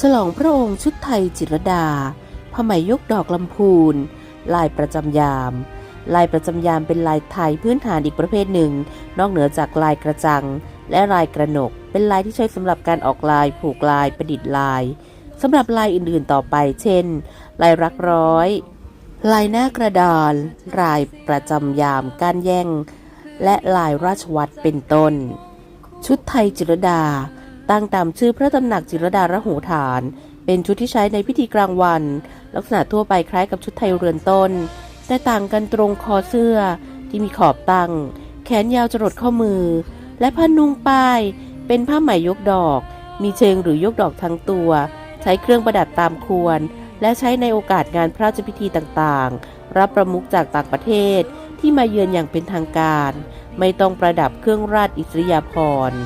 ฉลองพระองค์ชุดไทยจิตรดาผ้าไหมยกดอกลำพูน ลายประจำยาม ลายประจำยามเป็นลายไทยพื้นฐานอีกประเภทหนึ่ง นอกเหนือจากลายกระจัง และลายกระหนก เป็นลายที่ใช้สำหรับการออกลายผูกลายประดิษฐ์ลายสำหรับลายอื่นๆต่อไป เช่น ลายรักร้อย ลายหน้ากระดานลายประจำยามก้านแย่ง และลายราชวัตรเป็นต้น ชุดไทยจิรดา ตั้งตามชื่อพระตำหนักจิรดารหูฐาน เป็นชุดที่ใช้ในพิธีกลางวัน ลักษณะทั่วไปคล้ายกับชุดไทยเรือนต้น แต่ต่างกันตรงคอเสื้อที่มีขอบตั้ง แขนยาวจรดข้อมือ และผ้านุ่งป้าย เป็นผ้าไหมยกดอก มีเชิงหรือยกดอกทั้งตัว ใช้เครื่องประดับตามควร และใช้ในโอกาสงานพระราชพิธีต่างๆ รับประมุขจากต่างประเทศที่มาเยือนอย่างเป็นทางการ ไม่ต้องประดับเครื่องราชอิสริยาภรณ์